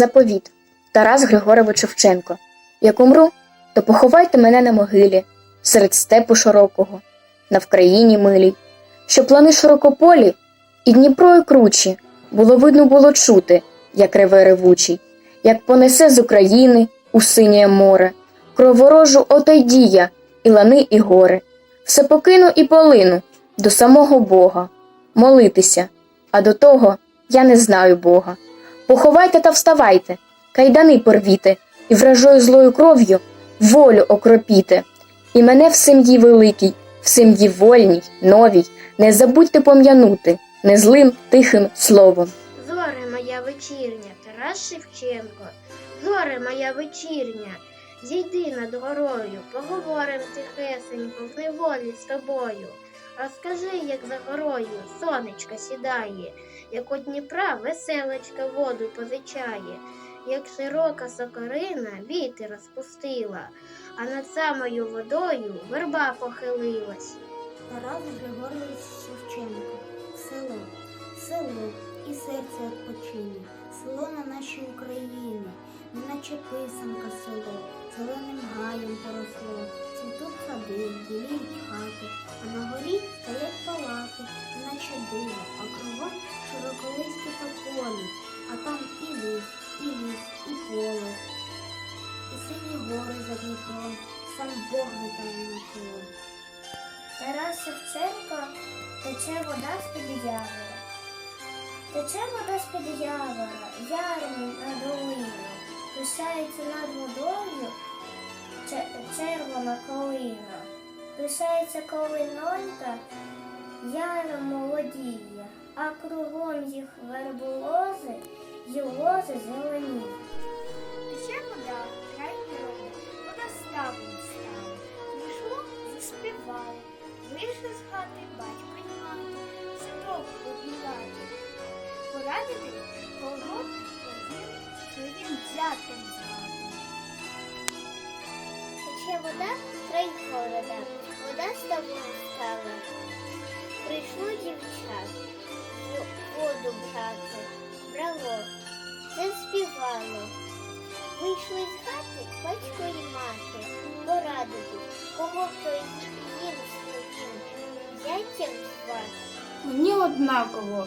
Заповіт Тарас Григорович Шевченко. Як умру, то поховайте мене на могилі, серед степу широкого, на Вкраїні милій, що плани широкополі, і Дніпро і кручі, було видно було чути, як реве ревучий, як понесе з України у синє море, кроворожу отойдія, і лани, і гори. Все покину і полину до самого Бога, молитися, а до того я не знаю Бога. Поховайте та вставайте, кайдани порвіте, і вражою злою кров'ю волю окропіте. І мене в сім'ї великій, в сім'ї вольній, новій, не забудьте пом'янути незлим тихим словом. Зоре моя вечірня, Тарас Шевченко, зоре моя вечірня, зійди над горою, поговорим тихесенько в неволі з тобою. Розкажи, як за горою сонечко сідає, як у Дніпра веселочка воду позичає, як широка сокорина вітер розпустила, а над самою водою верба похилилась. Тарас Григорович Шевченко. Село. Село і серце відпочине. Село на нашій Україні. Неначе писанка село. Зеленим гаєм поросло. Цвітуть сади, біліють хати, а на горі стоять палати, вода з-під явора. Тече вода з-під явора, яром на долину. Пишається над водою червона колина. Пишається колинонька, яром молодіє, а кругом їх верболози й лози зелені. Порадити повів, що він взятим. Тече вода, край города, вода ставом стала. Прийшло дівчат, воду брати, брало, заспівало. Вийшли з хати батько і мати, порадити, кого хто їм своїм зятям звати. Мені однаково,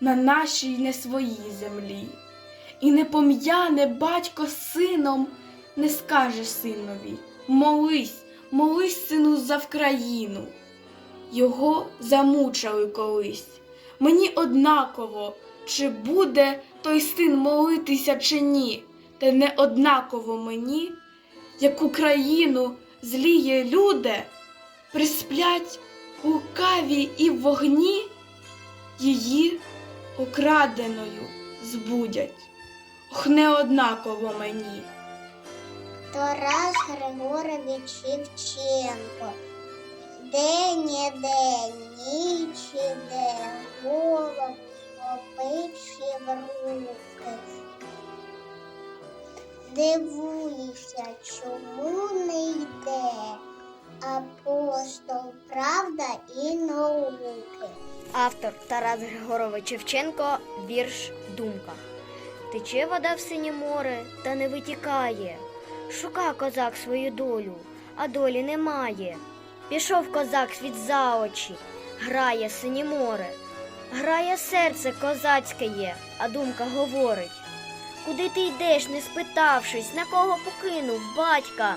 на нашій не своїй землі. І не пом'яне батько сином, не скаже синові молись, молись, сину, за Вкраїну. Його замучили колись. Мені однаково, чи буде той син молитися, чи ні, та не однаково мені, як Україну зліє люди, присплять у каві і вогні, її украденою збудять. Ох, не однаково мені. Тарас Григорович Шевченко. День іде, ніч іде, голод опивши в руки. Дивуюся, чому не йде апостол правда і науки. Автор Тарас Григорович Шевченко, вірш Думка. Тече вода в синє море та не витікає. Шука козак свою долю, а долі немає. Пішов козак світ за очі, грає синє море, грає серце козацьке є, а думка говорить. Куди ти йдеш, не спитавшись, на кого покинув батька,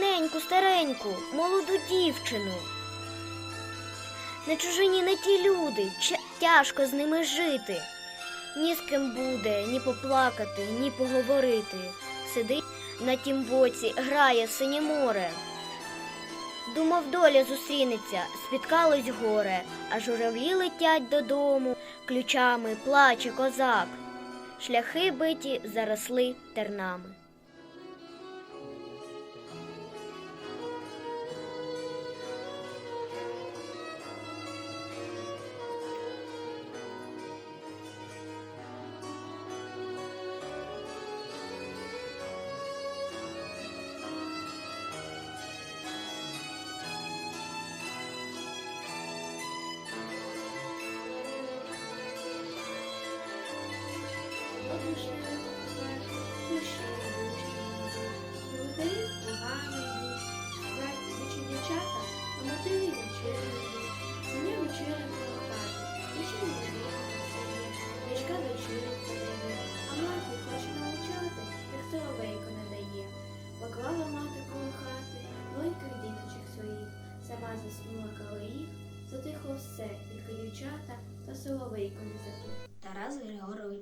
неньку стареньку, молоду дівчину. На чужині не ті люди, тяжко з ними жити. Ні з ким буде ні поплакати, ні поговорити. Сидить на тім боці, грає синє море. Думав, доля зустрінеться, спіткалось горе, а журавлі летять додому, ключами плаче козак. Шляхи биті заросли тернами.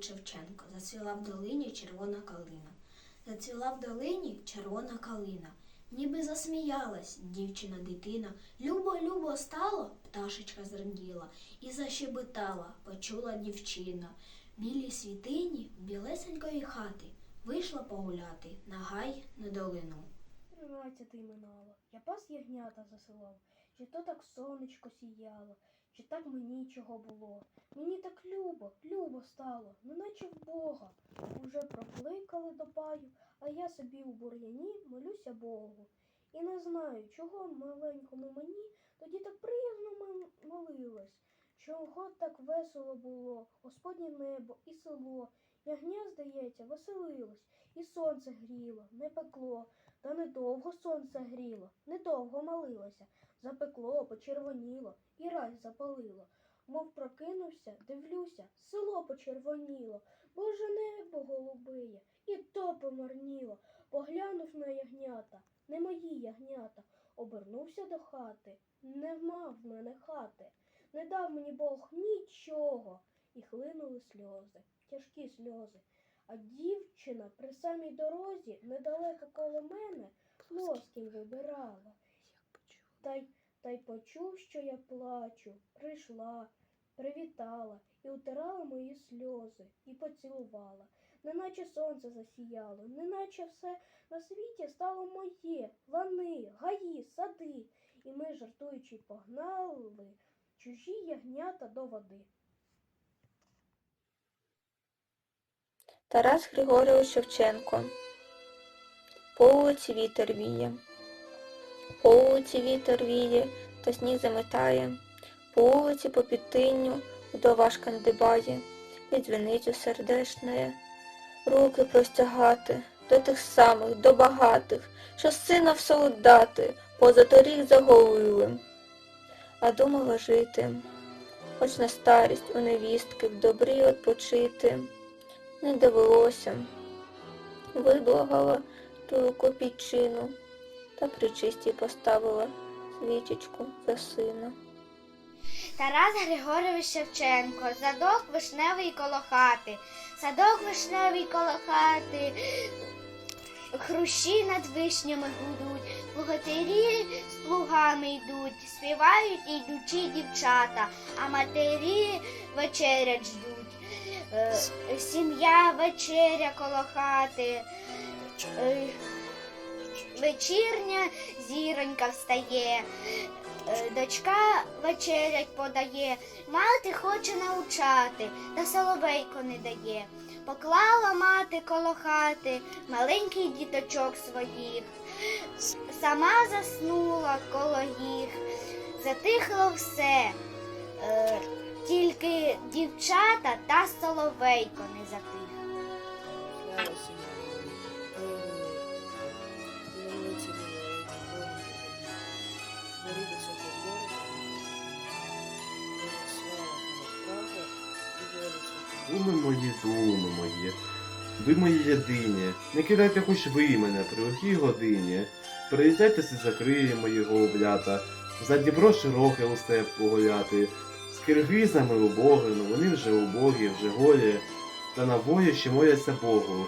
Шевченко. Зацвіла в долині червона калина. Зацвіла в долині червона калина. Ніби засміялась дівчина дитина. Любо, любо стало, пташечка зраділа і защебетала, почула дівчина. Білій світині білесенької хати вийшла погуляти на гай на долину. Тринадцятий минало, я пас ягнята за селом, чи то так сонечко сіяло, чи так мені чого було. Мені так любо, любо стало, неначе в Бога. Уже прокликали до паю, а я собі у бур'яні молюся Богу. І не знаю, чого маленькому мені тоді так приязно м- молилась, чого так весело було, Господнє небо і село. Ягня, здається, веселилось, і сонце гріло, не пекло. Та недовго сонце гріло, недовго молилося, запекло, почервоніло і раз запалило. Мов прокинувся, дивлюся, село почервоніло, Боже небо голубиє, і то помарніло. Поглянув на ягнята, не мої ягнята, обернувся до хати, не мав мене хати, не дав мені Бог нічого. І хлинули сльози, тяжкі сльози. А дівчина при самій дорозі, недалеко коло мене, плоскінь вибирала. Та й, та й почув, що я плачу, прийшла, привітала і утирала мої сльози, і поцілувала. Неначе сонце засіяло, неначе все на світі стало моє, лани, гаї, сади. І ми, жартуючи, погнали чужі ягнята до води. Тарас Григорович Шевченко. По вулиці вітер віє. По вулиці вітер віє, та сніг заметає. По вулиці по підтинню вдова шкандибає, і дзвіницю сердешне. Руки простягати до тих самих, до багатих, що сина в солдати поза торік заголили. А думала жити, хоч на старість у невістки в добрі odpoчити не довелося. Виблагала ту копійчину та при чисті поставила свічечку за сина. Тарас Григорович Шевченко, задок вишневий коло хати, садок вишневий коло хати, хрущі над вишнями гудуть, плугатирі з плугами йдуть, співають ідучі дівчата, а матері вечерять ждуть. Е, Сім'я вечеря коло хати. Е, Вечірня зіронька встає, Е, дочка вечерять подає, мати хоче навчати, та соловейко не дає. Поклала мати коло хати маленький діточок своїх, сама заснула коло їх, затихло все, тільки дівчата та соловейко не затих. Слава Сім'янові, Алілуя. Милиці Лілої, Бори до цього Бога, слава Бога, і волі святого. Думи мої, думи мої, ви мої єдині, не кидайте хоч ви мене при лихій годині. Приїздайте си закриє моєго облята, за Дніпро широке у степ погуляти. З киргизами убогину, вони вже убогі, вже голі, та на бої ще моляться Богу.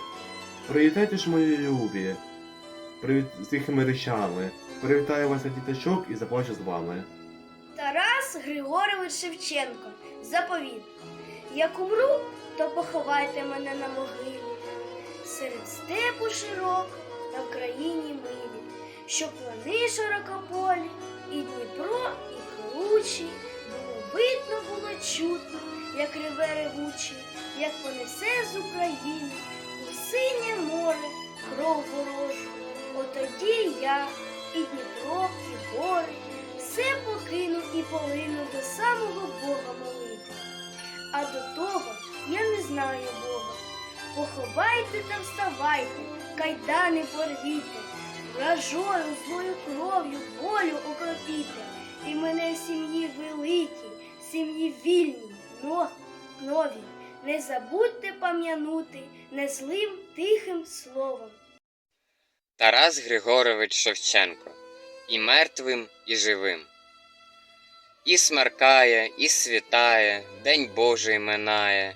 Приїдайте ж мої любі, привіт з тихими речами. Привітаю вас діточок і заплачу з вами. Тарас Григорович Шевченко. Заповіт. Як умру, то поховайте мене на могилі. Серед степу широко та в країні милі, щоб плани широкополі, і Дніпро, і кручі, видно, було чутно, як реве ревучий, як понесе з України у синє море кров ворожу. Отоді я, і Дніпро, і гори, все покину і полину до самого Бога молити. А до того я не знаю Бога. Поховайте та вставайте, кайдани порвіте, вражою злою кров'ю волю окропіте, і мене сім'ї великій, сім'ї вільній, но- новій. Не забудьте пам'янути незлим тихим словом. Тарас Григорович Шевченко і мертвим, і живим. І смеркає, і світає, День Божий минає,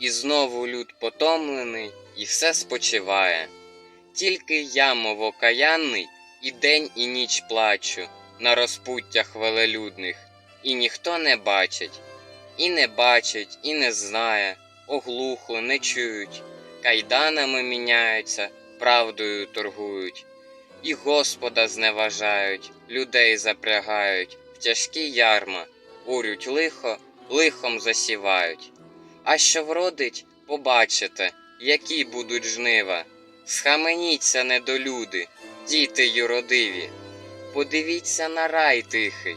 і знову люд потомлений, і все спочиває. Тільки я, мов окаянний, і день, і ніч плачу на розпуттях велелюдних, і ніхто не бачить, і не бачить, і не знає, оглухло, не чують, кайданами міняються, правдою торгують, і Господа зневажають, людей запрягають, в тяжкі ярма, урють лихо, лихом засівають. А що вродить, побачите, які будуть жнива. Схаменіться, недолюди, діти юродиві. Подивіться на рай тихий,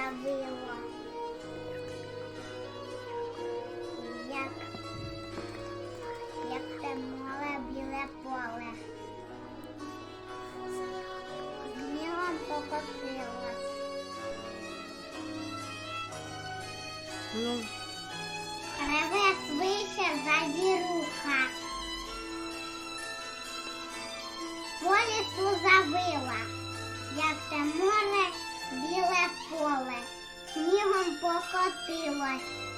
лісу як, як те мале біле поле. Гнівом покотилась. Ну, Реве свище завіруха. По лісу завила, море біле поле, снігом покотилось.